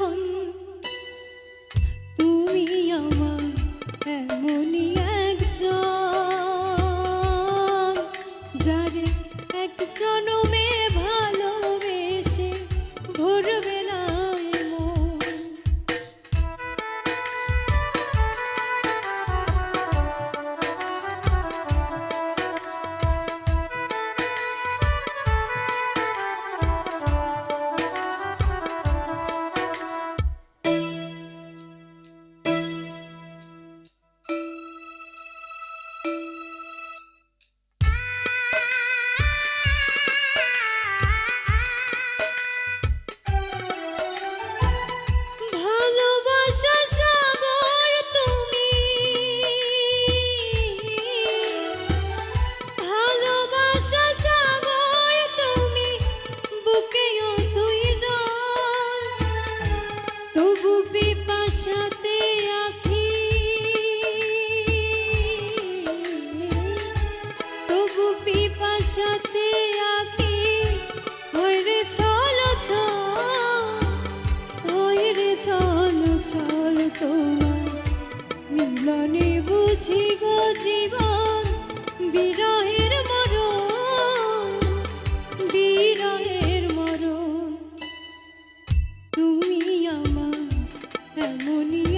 এখন তুমি আমার এমনই একজন যারে এক মেয়ে ভালোবেসে ঘুরবে না। সাথে আঁকি। হইরে চল হইরে চল চল তোমার মিলনে বুঝি গো জীবন, বিরহের মরণ বিরহের মরণ। তুমি আমার এমনই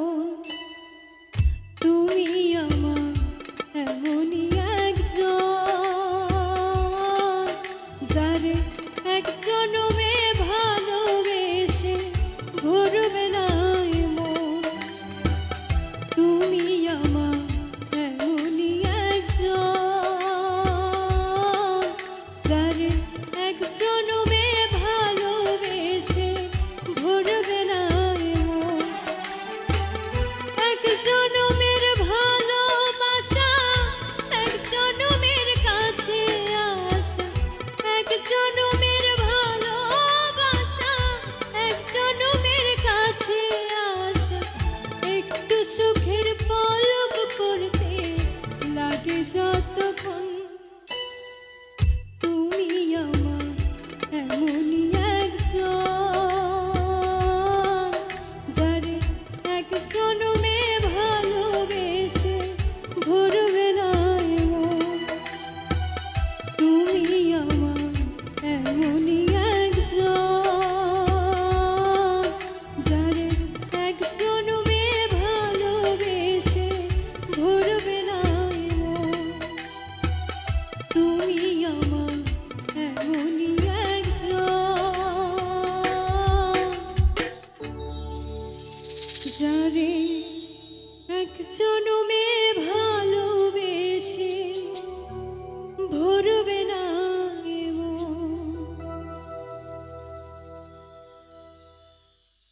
এক জনমে